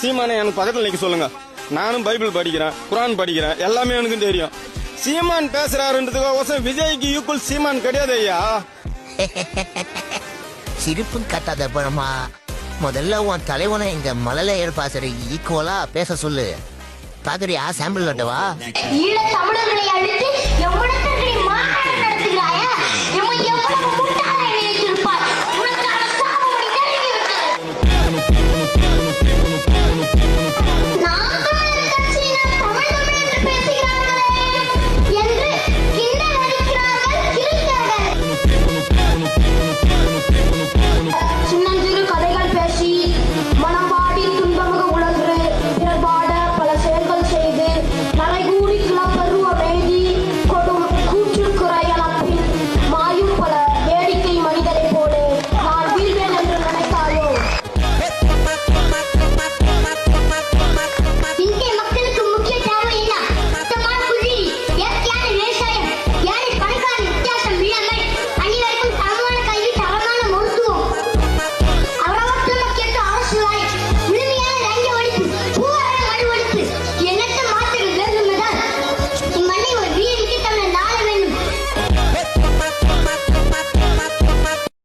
சீமானை எனக்கு பக்கத்தில் நிற்க சொல்லுங்க. நானும் பைபிள் படிக்கிறேன் குரான் படிக்கிறேன் எல்லாமே எனக்கு தெரியும். சீமான் பேசுறாருன்றதுக்கோசம் விஜய்க்கு ஈக்குவல் சீமான் கிடையாது ஐயா. சிரிப்பும் கட்டாத பழமா முதல்ல உன் தலைவனை இந்த மழலையர் பாசறை ஈக்குவலா பேச சொல்லு. பாக்குறியா? சாம்பிள் வட்டவா தமிழர்களை அழித்து எவ்வளவு